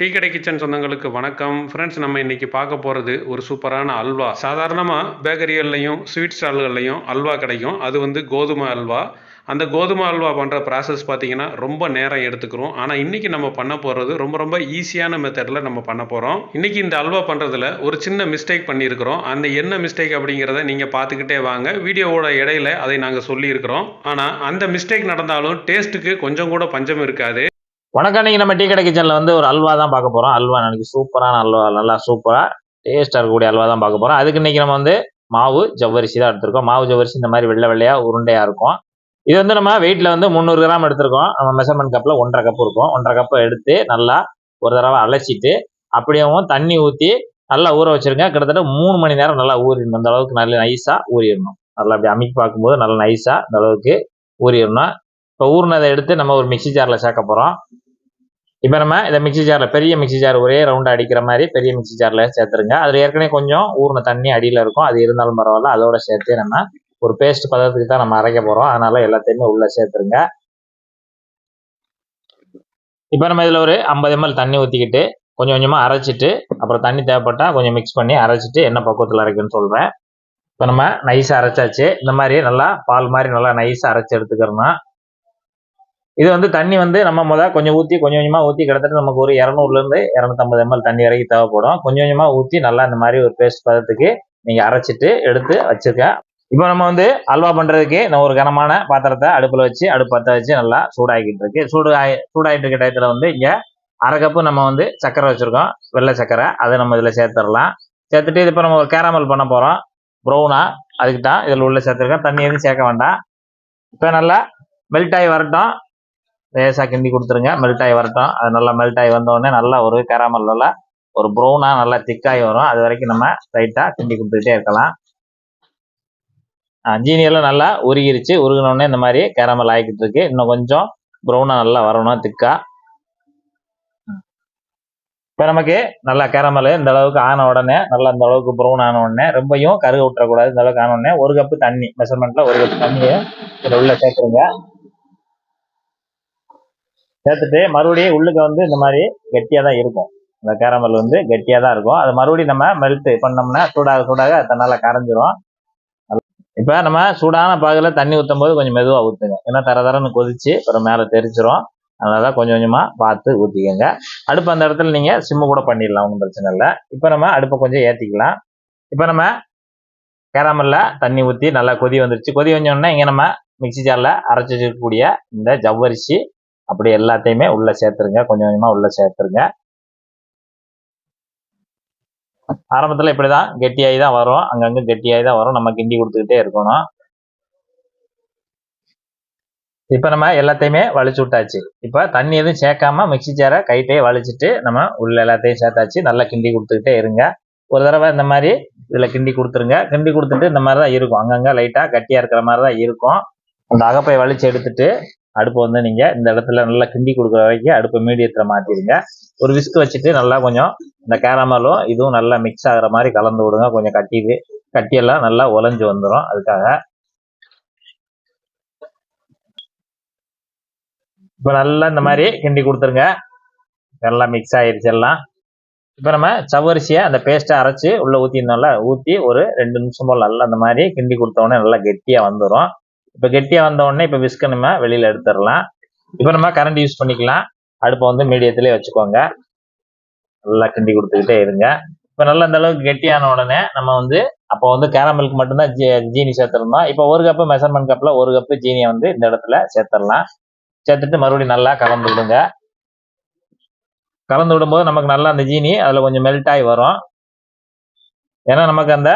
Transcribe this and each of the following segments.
Tea கடை kitchen சொந்தங்களுக்கு வணக்கம். ஃப்ரெண்ட்ஸ் நம்ம இன்றைக்கி பார்க்க போகிறது ஒரு சூப்பரான அல்வா. சாதாரணமாக பேக்கரிகள்லையும் ஸ்வீட் ஸ்டால்கள்லையும் அல்வா கிடைக்கும். அது வந்து கோதுமை அல்வா. அந்த கோதுமை அல்வா பண்ணுற ப்ராசஸ் பார்த்திங்கன்னா ரொம்ப நேரம் எடுத்துக்கிறோம். ஆனால் இன்றைக்கி நம்ம பண்ண போகிறது ரொம்ப ரொம்ப ஈஸியான மெத்தடில் நம்ம பண்ண போகிறோம் இன்றைக்கி இந்த அல்வா பண்ணுறதுல ஒரு சின்ன மிஸ்டேக் பண்ணியிருக்கிறோம். அந்த என்ன மிஸ்டேக் அப்படிங்கிறத நீங்கள் பார்த்துக்கிட்டே வாங்க. வீடியோவோட இடையில அதை நாங்கள் சொல்லியிருக்கிறோம். ஆனால் அந்த மிஸ்டேக் நடந்தாலும் டேஸ்ட்டுக்கு கொஞ்சம் கூட பஞ்சம் இருக்காது. வணக்கம் இன்னைக்கு நம்ம டீ கடை கிச்சனில் வந்து ஒரு அல்வா தான் பார்க்க போகிறோம் அல்வா நாளைக்கு சூப்பரான அல்வா நல்லா சூப்பராக டேஸ்ட்டாக இருக்கக்கூடிய அல்வா தான் பார்க்க போகிறோம் அதுக்கு இன்னைக்கு நம்ம வந்து மாவு ஜவ்வரிசி தான் எடுத்திருக்கோம். மாவு ஜவ்வரிசி இந்த மாதிரி வெள்ளை வெள்ளையாக உருண்டையாக இருக்கும். இது வந்து நம்ம வெயிட்டில் வந்து முந்நூறு கிராம் எடுத்திருக்கோம். நம்ம மெஷர்மெண்ட் கப்பில் ஒன்றரை கப் இருக்கும். ஒன்றரை கப்பை எடுத்து நல்லா ஒரு தடவை அழைச்சிட்டு அப்படியேவும் தண்ணி ஊற்றி நல்லா ஊற வச்சுருக்கேன் கிட்டத்தட்ட மூணு மணி நேரம் நல்லா ஊறிடணும். அந்த அளவுக்கு நல்ல நைஸாக ஊறிடணும். நல்லா அப்படி அமைக்கி பார்க்கும்போது நல்லா நைஸாக இந்த அளவுக்கு ஊறிடணும். இப்போ ஊறினதை எடுத்து நம்ம ஒரு மிக்சி ஜாரில் சேர்க்க போகிறோம் இப்போ நம்ம இந்த மிக்ஸி ஜாரில் பெரிய மிக்ஸி ஜார் ஒரே ரவுண்டு அடிக்கிற மாதிரி பெரிய மிக்ஸி ஜாரில் சேர்த்துருங்க. அதில் ஏற்கனவே கொஞ்சம் ஊறின தண்ணி அடியில் இருக்கும். அது இருந்தாலும் பரவாயில்ல. அதோட சேர்த்து நம்ம ஒரு பேஸ்ட் பதத்துக்கு தான் நம்ம அரைக்க போகிறோம் அதனால் எல்லாத்தையுமே உள்ளே சேர்த்துருங்க. இப்போ நம்ம இதில் ஒரு ஐம்பது எம்எல் தண்ணி ஊற்றிக்கிட்டு கொஞ்சம் கொஞ்சமாக அரைச்சிட்டு அப்புறம் தண்ணி தேவைப்பட்டால் கொஞ்சம் மிக்ஸ் பண்ணி அரைச்சிட்டு என்ன பக்குவத்தில் அரைக்குன்னு சொல்கிறேன் இப்போ நம்ம நைஸாக அரைச்சாச்சு. இந்த மாதிரி நல்லா பால் மாதிரி நல்லா நைஸாக அரைச்சி எடுத்துக்கிறோம்னா இது வந்து தண்ணி வந்து நம்ம முதல் கொஞ்சம் ஊற்றி கொஞ்சம் கொஞ்சமாக ஊற்றி கிட்டத்தட்ட நமக்கு ஒரு இரநூறுலேருந்து இரநூத்தம்பது எம்எல் தண்ணி வரைக்கும் தேவைப்படும். கொஞ்சம் கொஞ்சமாக ஊற்றி நல்லா இந்த மாதிரி ஒரு பேஸ்ட் பதத்துக்கு நீங்கள் அரைச்சிட்டு எடுத்து வச்சுருக்கேன் இப்போ நம்ம வந்து அல்வா பண்ணுறதுக்கு நான் ஒரு கனமான பாத்திரத்தை அடுப்பில் வச்சு அடுப்பு பற்ற வச்சு நல்லா சூடாகிக்கிட்டு இருக்கு. சூடு ஆகி சூடாகிட்டு இருக்க டயத்தில் வந்து இங்கே அரை கப்பு நம்ம வந்து சக்கரை வச்சுருக்கோம். வெள்ளை சக்கரை. அதை நம்ம இதில் சேர்த்துடலாம். சேர்த்துட்டு இது இப்போ நம்ம ஒரு கேரமல் பண்ண போகிறோம் ப்ரௌனாக அதுக்கு தான் இதில் உள்ளே சேர்த்துருக்கேன். தண்ணி எதுவும் சேர்க்க வேண்டாம். இப்போ நல்லா மெல்ட் ஆகி வரட்டும். லேசாக கிண்டி கொடுத்துருங்க. மெல்ட் ஆகி வரட்டும். அது நல்லா மெல்ட் ஆகி வந்தோடனே நல்லா ஒரு கேராமல்ல ஒரு ப்ரௌனாக நல்லா திக்காகி வரும். அது வரைக்கும் நம்ம லைட்டாக கிண்டி கொடுத்துக்கிட்டே இருக்கலாம். ஜீனியெல்லாம் நல்லா உருகிருச்சு. உருகினோடனே இந்த மாதிரி கேரமல் ஆகிக்கிட்டு இருக்கு. இன்னும் கொஞ்சம் ப்ரௌனாக நல்லா வரணும் திக்கா இப்போ நமக்கு நல்லா கேரமல் இந்த அளவுக்கு ஆன உடனே நல்லா இந்த அளவுக்கு ப்ரௌன் ஆன உடனே ரொம்பையும் கருக விட்டுறக்கூடாது இந்த அளவுக்கு ஆன உடனே ஒரு கப்பு தண்ணி. மெஷர்மெண்ட்டில் ஒரு கப்பு தண்ணியை இதில் உள்ளே சேர்த்துருங்க. சேர்த்துட்டு மறுபடியும் உள்ளுக்கு வந்து இந்த மாதிரி கெட்டியாக தான் இருக்கும். இந்த கேரமல் வந்து கெட்டியாக தான் இருக்கும். அது மறுபடியும் நம்ம மெல்ட்டு பண்ணோம்னா சூடாக சூடாக தன்னால் கரைஞ்சிரும். இப்போ நம்ம சூடான பாகில் தண்ணி ஊற்றும் போது கொஞ்சம் மெதுவாக ஊற்றுங்க ஏன்னா தர தரன்னு கொதிச்சு அப்புறம் மேலே தெரிச்சிரும் அதனால தான் கொஞ்சம் கொஞ்சமாக பார்த்து ஊற்றிக்கோங்க அடுப்பு அந்த இடத்துல நீங்கள் சிம்மு கூட பண்ணிடலாம் ஒன்றும் பிரச்சனை இல்லை. இப்போ நம்ம அடுப்பை கொஞ்சம் ஏற்றிக்கலாம் இப்போ நம்ம கேரமல்ல தண்ணி ஊற்றி நல்லா கொதி வந்துருச்சு. கொதி வந்தோடனே இங்கே நம்ம மிக்சி ஜாரில் அரைச்சி வச்சுருக்கக்கூடிய இந்த ஜவ்வரிசி அப்படி எல்லாத்தையுமே உள்ள சேர்த்துருங்க. கொஞ்சம் கொஞ்சமா உள்ள சேர்த்துருங்க. ஆரம்பத்தில் இப்படி தான் கெட்டியாகி தான் வரும். அங்கங்கே கெட்டியாகி தான் வரும். நம்ம கிண்டி கொடுத்துக்கிட்டே இருக்கணும். இப்போ நம்ம எல்லாத்தையுமே வலிச்சு விட்டாச்சு. இப்போ தண்ணி எதுவும் சேர்க்காம மிக்சி சேரை கைட்டே வலிச்சுட்டு நம்ம உள்ள எல்லாத்தையும் சேர்த்தாச்சு. நல்லா கிண்டி கொடுத்துக்கிட்டே இருங்க. ஒரு தடவை இந்த மாதிரி இதில் கிண்டி கொடுத்துருங்க. கிண்டி கொடுத்துட்டு இந்த மாதிரி தான் இருக்கும். அங்கங்கே லைட்டாக கட்டியாக இருக்கிற மாதிரி தான் இருக்கும். அந்த அகப்பை வலிச்சு எடுத்துட்டு அடுப்பை வந்து நீங்கள் இந்த இடத்துல நல்லா கிண்டி கொடுக்குற வரைக்கும் அடுப்பை மீடியத்தில் மாற்றிடுங்க ஒரு விஸ்க் வச்சுட்டு நல்லா கொஞ்சம் இந்த கேரமலும் இதுவும் நல்லா மிக்ஸ் ஆகிற மாதிரி கலந்து விடுங்க. கொஞ்சம் கட்டிது கட்டியெல்லாம் நல்லா உலஞ்சி வந்துடும் அதுக்காக இப்போ நல்லா இந்த மாதிரி கிண்டி கொடுத்துருங்க. நல்லா மிக்ஸ் ஆயிடுச்சு எல்லாம். இப்போ நம்ம சவரிசியை அந்த பேஸ்ட்டை அரைச்சி உள்ளே ஊற்றிருந்தோம்ல ஊற்றி ஒரு ரெண்டு நிமிஷம் போல் நல்லா அந்த மாதிரி கிண்டி கொடுத்தோடனே நல்லா கெட்டியாக வந்துடும் இப்போ கெட்டியாக வந்த உடனே இப்போ விஸ்க நம்ம வெளியில் எடுத்துடலாம். இப்போ நம்ம கரண்ட் யூஸ் பண்ணிக்கலாம். அடுப்பை வந்து மீடியத்திலே வச்சுக்கோங்க. நல்லா கிண்டி கொடுத்துக்கிட்டே இருங்க. இப்போ நல்லா அந்த அளவுக்கு கெட்டியான உடனே நம்ம வந்து அப்போ வந்து கேரமலுக்கு மட்டும்தான் ஜீ ஜீனி சேர்த்துருந்தோம் இப்போ ஒரு கப்பு மெஷர்மெண்ட் கப்பில் ஒரு கப்பு ஜீனியை வந்து இந்த இடத்துல சேர்த்துடலாம். சேர்த்துட்டு மறுபடியும் நல்லா கலந்து விடுங்க. கலந்து விடும்போது நமக்கு நல்லா அந்த ஜீனி அதில் கொஞ்சம் மெல்ட் ஆகி வரும். ஏன்னா நமக்கு அந்த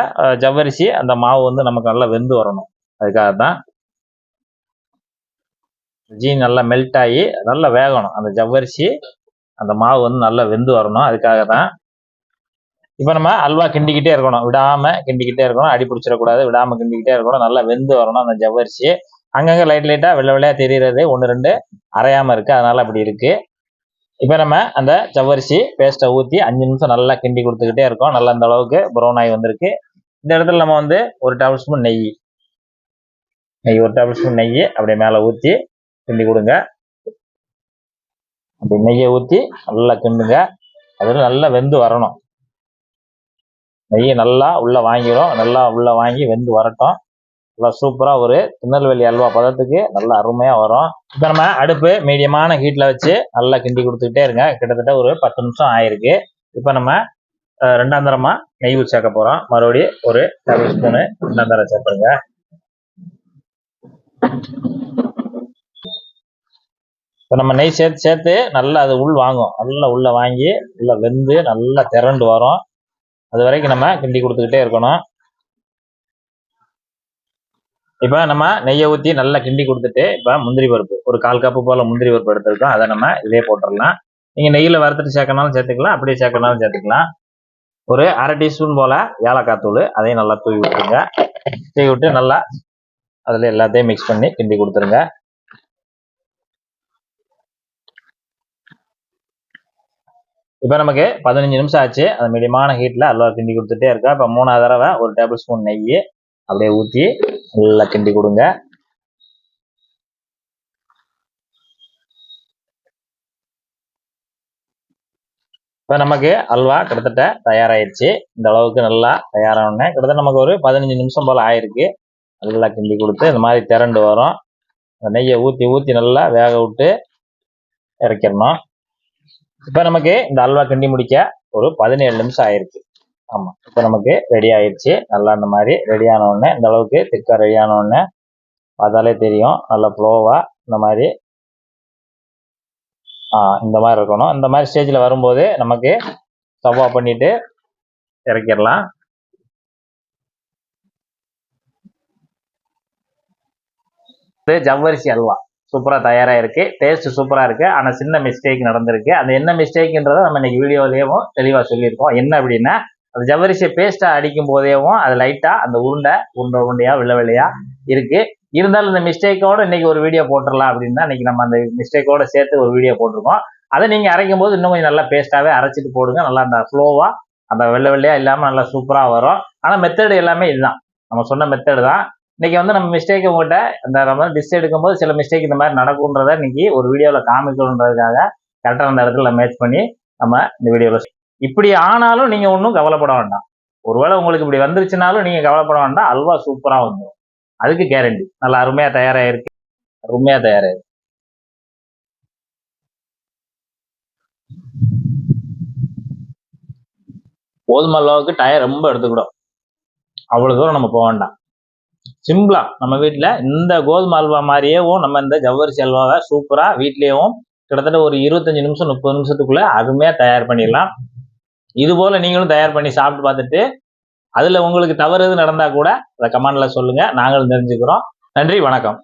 ஜவ்வரிசி அந்த மாவு வந்து நமக்கு நல்லா வெந்து வரணும். அதுக்காக தான் ஜீனி நல்லா மெல்ட் ஆகி நல்லா வேகணும். அந்த ஜவ்வரிசி அந்த மாவு வந்து நல்லா வெந்து வரணும். அதுக்காக தான் இப்போ நம்ம அல்வா கிண்டிக்கிட்டே இருக்கணும். விடாமல் கிண்டிக்கிட்டே இருக்கணும். அடி பிடிச்சிடக்கூடாது. விடாமல் கிண்டிக்கிட்டே இருக்கணும். நல்லா வெந்து வரணும் அந்த ஜவ்வரிசி. அங்கங்கே லைட் லைட்டாக வெள்ளை வெள்ளையாக தெரிகிறது ஒன்று ரெண்டு அரையாமல் இருக்குது அதனால் அப்படி இருக்குது இப்போ நம்ம அந்த ஜவ்வரிசி பேஸ்ட்டை ஊற்றி அஞ்சு நிமிஷம் நல்லா கிண்டி கொடுத்துக்கிட்டே இருக்கோம். நல்லா அந்த அளவுக்கு ப்ரௌன் ஆகி வந்திருக்கு. இந்த இடத்துல நம்ம வந்து ஒரு டேபிள் ஸ்பூன் நெய். நெய் ஒரு டேபிள் ஸ்பூன் நெய் அப்படியே மேலே ஊற்றி கிண்டி கொடுங்க. அப்படி நெய்யை ஊற்றி நல்லா கிண்டுங்க. அதில் நல்லா வெந்து வரணும். நெய் நல்லா உள்ள வாங்கிடும் நல்லா உள்ள வாங்கி வெந்து வரட்டும். நல்லா சூப்பராக ஒரு திருநெல்வேலி அல்வா பதத்துக்கு நல்லா அருமையாக வரும். இப்போ நம்ம அடுப்பு மீடியமான ஹீட்டில் வச்சு நல்லா கிண்டி கொடுத்துக்கிட்டே இருங்க. கிட்டத்தட்ட ஒரு பத்து நிமிஷம் ஆயிருக்கு. இப்போ நம்ம ரெண்டாம் தரமாக நெய் ஊற்றி சேர்க்க போகிறோம் மறுபடியும் ஒரு டேபிள் ஸ்பூனு ரெண்டாம் தரம் சேர்த்துருங்க. இப்போ நம்ம நெய் சேர்த்து சேர்த்து நல்லா அது உள் வாங்கும். நல்லா உள்ள வாங்கி உள்ள வெந்து நல்லா திரண்டு வரும். அது வரைக்கும் நம்ம கிண்டி கொடுத்துக்கிட்டே இருக்கணும். இப்போ நம்ம நெய்யை ஊற்றி நல்லா கிண்டி கொடுத்துட்டு இப்போ முந்திரி பருப்பு ஒரு கால் கப்பு போல் முந்திரி பருப்பு எடுத்துருக்கோம் அதை நம்ம இதே போட்டுடலாம். நீங்கள் நெய்யில் வறுத்துட்டு சேர்க்கனாலும் சேர்த்துக்கலாம் அப்படியே சேர்க்கனாலும் சேர்த்துக்கலாம். ஒரு அரை டீஸ்பூன் போல் ஏலக்காய் தூள் அதையும் நல்லா தூவி விட்டுருங்க. தூவி விட்டு நல்லா அதில் எல்லாத்தையும் மிக்ஸ் பண்ணி கிண்டி கொடுத்துருங்க. இப்போ நமக்கு பதினஞ்சு நிமிஷம் ஆச்சு. அந்த மீடியமான ஹீட்டில் அல்வா கிண்டி கொடுத்துட்டே இருக்கா. இப்போ மூணாவது தடவை ஒரு டேபிள் ஸ்பூன் நெய் அப்படியே ஊற்றி நல்லா கிண்டி கொடுங்க. இப்போ நமக்கு அல்வா கிட்டத்தட்ட தயாராகிடுச்சு இந்த அளவுக்கு நல்லா தயாரானோடனே கிட்டத்தட்ட நமக்கு ஒரு பதினஞ்சு நிமிஷம் போல் ஆயிருக்கு. நல்லா கிண்டி கொடுத்து இந்த மாதிரி திரண்டு வரும். அந்த நெய்யை ஊற்றி ஊற்றி நல்லா வேக விட்டு இறக்கிடணும். இப்போ நமக்கு இந்த அல்வா கிண்டி முடிக்க ஒரு பதினேழு நிமிஷம் ஆயிருக்கு. ஆமாம் இப்போ நமக்கு ரெடி ஆயிடுச்சு. நல்லா இந்த மாதிரி ரெடி ஆனவுடனே உடனே இந்த அளவுக்கு திக்காக ரெடி ஆனவுடனே உடனே பார்த்தாலே தெரியும். நல்லா ஃப்ளோவாக இந்த மாதிரி ஆ இந்த மாதிரி இருக்கணும். இந்த மாதிரி ஸ்டேஜில் வரும்போது நமக்கு ஸ்டவ் பண்ணிட்டு இறக்கிடலாம். இது ஜவ்வரிசி அல்வா. சூப்பராக தயாராக இருக்குது டேஸ்ட் சூப்பராக இருக்குது ஆனால் சின்ன மிஸ்டேக் நடந்திருக்கு. அது என்ன மிஸ்டேக்குன்றதை நம்ம இன்னைக்கு வீடியோலேயும் தெளிவாக சொல்லியிருக்கோம். என்ன அப்படின்னா அந்த ஜவரிசை பேஸ்ட்டாக அடிக்கும் போதேவும் அது லைட்டாக அந்த உருண்டை உருண்டை உருண்டையாக வெள்ளை வெள்ளையாக இருக்குது இருந்தாலும் இந்த மிஸ்டேக்கோட இன்னைக்கு ஒரு வீடியோ போட்டுடலாம் அப்படின்னு தான் இன்னைக்கு நம்ம அந்த மிஸ்டேக்கோடு சேர்த்து ஒரு வீடியோ போட்டிருக்கோம். அதை நீங்கள் அரைக்கும் போது இன்னும் கொஞ்சம் நல்லா பேஸ்ட்டாகவே அரைச்சிட்டு போடுங்க. நல்லா அந்த ஃப்ளோவாக அந்த வெள்ளை வெள்ளையாக இல்லாமல் நல்லா சூப்பராக வரும். ஆனால் மெத்தடு எல்லாமே இதுதான். நம்ம சொன்ன மெத்தடு தான். இன்னைக்கு வந்து நம்ம மிஸ்டேக் உங்கள்கிட்ட அந்த நம்ம டிஷ் எடுக்கும்போது சில மிஸ்டேக் இந்த மாதிரி நடக்கும்ன்றத இன்னைக்கு ஒரு வீடியோவில் காமிக்கணுன்றதுக்காக கரெக்டாக அந்த இடத்துல மேட்ச் பண்ணி நம்ம இந்த வீடியோவில் இப்படி ஆனாலும் நீங்கள் ஒன்றும் கவலைப்பட வேண்டாம். ஒருவேளை உங்களுக்கு இப்படி வந்துருச்சுனாலும் நீங்கள் கவலைப்பட வேண்டாம். அல்வா சூப்பராக வந்துடும் அதுக்கு கேரண்டி நல்லா அருமையாக தயாராகிருக்கு அருமையாக தயாராகிருக்கு போதுமான அளவுக்கு டயர் ரொம்ப எடுத்துக்கிடும் அவ்வளோ தூரம் நம்ம போக வேண்டாம். சிம்பிளா நம்ம வீட்டில் இந்த கோதுமை அல்வா மாதிரியேவும் நம்ம இந்த ஜவ்வரிசி அல்வாவை சூப்பராக வீட்லேயும் கிட்டத்தட்ட ஒரு இருபத்தஞ்சு நிமிஷம் முப்பது நிமிஷத்துக்குள்ள அதுமே தயார் பண்ணிடலாம். இது போல் நீங்களும் தயார் பண்ணி சாப்பிட்டு பார்த்துட்டு அதில் உங்களுக்கு தவறு எது நடந்தால் கூட அதை கமெண்டில் சொல்லுங்கள் நாங்களும் தெரிஞ்சுக்கிறோம். நன்றி வணக்கம்.